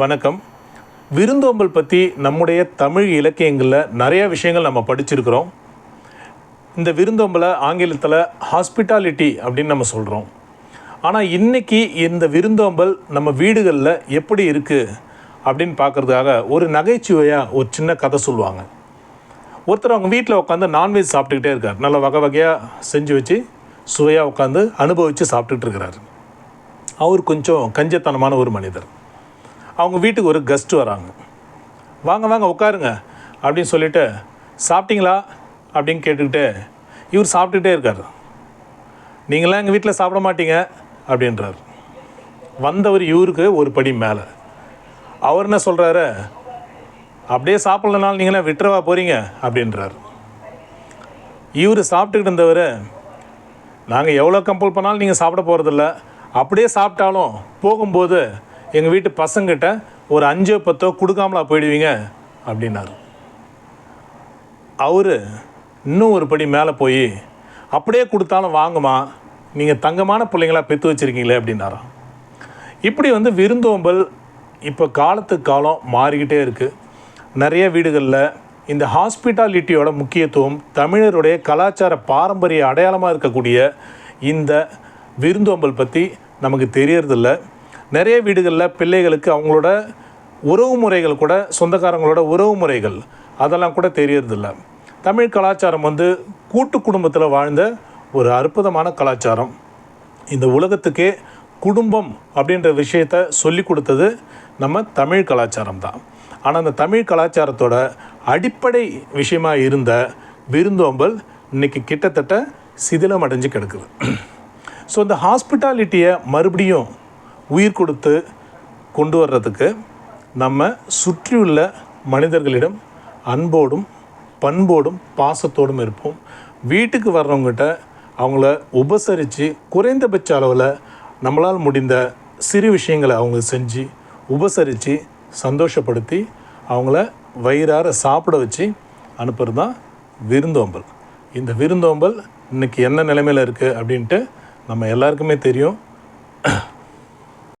வணக்கம். விருந்தோம்பல் பற்றி நம்முடைய தமிழ் இலக்கியங்களில் நிறைய விஷயங்கள் நம்ம படிச்சிருக்கிறோம். இந்த விருந்தோம்பலை ஆங்கிலத்தில் ஹாஸ்பிட்டாலிட்டி அப்படின்னு நம்ம சொல்கிறோம் ஆனால் இன்னைக்கு இந்த விருந்தோம்பல் நம்ம வீடுகளில் எப்படி இருக்குது அப்படின்னு பார்க்குறதுக்காக ஒரு நகைச்சுவையாக ஒரு சின்ன கதை சொல்லுவாங்க. ஒருத்தர் அவங்க வீட்டில் உட்காந்து நான்வெஜ் சாப்பிட்டுக்கிட்டே இருக்கார். நல்ல வகை வகையாக செஞ்சு வச்சு சுவையாக உட்காந்து அனுபவித்து சாப்பிட்டுட்டு இருக்கிறார். அவர் கொஞ்சம் கஞ்சத்தனமான ஒரு மனிதர். அவங்க வீட்டுக்கு ஒரு கெஸ்ட் வராங்க. வாங்க வாங்க உட்காருங்க அப்படின்னு சொல்லிட்டு சாப்பிட்டீங்களா? அப்படின்னு கேட்டுக்கிட்டு இவர் சாப்பிட்டுக்கிட்டே இருக்கார். நீங்களாம் எங்கள் வீட்டில் சாப்பிட மாட்டீங்க? அப்படின்றார். வந்தவர் இவருக்கு ஒரு படி மேலே. அவர் என்ன சொல்கிறாரு அப்படியே சாப்பிட்லனாலும் நீங்களாம் விட்டுறவா போகிறீங்க அப்படின்றார். இவர் சாப்பிட்டுக்கிட்டு இருந்தவர் நாங்கள் எவ்வளோ கம்பல் பண்ணாலும் நீங்கள் சாப்பிட போகிறதில்ல அப்படியே சாப்பிட்டாலும் போகும்போது எங்கள் வீட்டு பசங்கிட்ட ஒரு அஞ்சோ பத்தோ கொடுக்காமலா போயிடுவீங்க அப்படின்னாரு. அவர் இன்னும் ஒரு படி மேலே போய் அப்படியே கொடுத்தாலும் வாங்குமா? நீங்கள் தங்கமான பிள்ளைங்களா பெற்று வச்சுருக்கீங்களே அப்படின்னாராம் இப்படி வந்து விருந்தோம்பல் இப்போ காலத்துக்கு காலம் மாறிக்கிட்டே இருக்குது நிறைய வீடுகளில் இந்த ஹாஸ்பிட்டாலிட்டியோட முக்கியத்துவம் தமிழருடைய கலாச்சார பாரம்பரிய அடையாளமாக இருக்கக்கூடிய இந்த விருந்தோம்பல் பற்றி நமக்கு தெரியறதில்ல. நிறைய வீடுகளில் பிள்ளைகளுக்கு அவங்களோட உறவு முறைகள் கூட சொந்தக்காரங்களோட உறவு முறைகள் அதெல்லாம் கூட தெரியறதில்ல. தமிழ் கலாச்சாரம் வந்து கூட்டு குடும்பத்தில் வாழ்ந்த ஒரு அற்புதமான கலாச்சாரம். இந்த உலகத்துக்கே குடும்பம் அப்படின்ற விஷயத்த சொல்லி கொடுத்தது நம்ம தமிழ் கலாச்சாரம் தான். ஆனால் அந்த தமிழ் கலாச்சாரத்தோட அடிப்படை விஷயமாக இருந்த விருந்தோம்பல் இன்னைக்கு கிட்டத்தட்ட சிதிலம் அடைஞ்சு கிடக்குது. ஸோ இந்த ஹாஸ்பிட்டாலிட்டியை மறுபடியும் உயிர் கொடுத்து கொண்டு வர்றதுக்கு நம்ம சுற்றியுள்ள மனிதர்களிடம் அன்போடும் பண்போடும் பாசத்தோடும் இருப்போம். வீட்டுக்கு வர்றவங்ககிட்ட அவங்கள உபசரித்து குறைந்தபட்ச அளவில் நம்மளால் முடிந்த சிறு விஷயங்களை அவங்க செஞ்சு உபசரித்து சந்தோஷப்படுத்தி அவங்கள வயிறார சாப்பிட வச்சு அனுப்புறது தான் விருந்தோம்பல். இந்த விருந்தோம்பல் இன்னைக்கு என்ன நிலைமையில் இருக்குது அப்படின்ட்டு நம்ம எல்லாருக்குமே தெரியும்.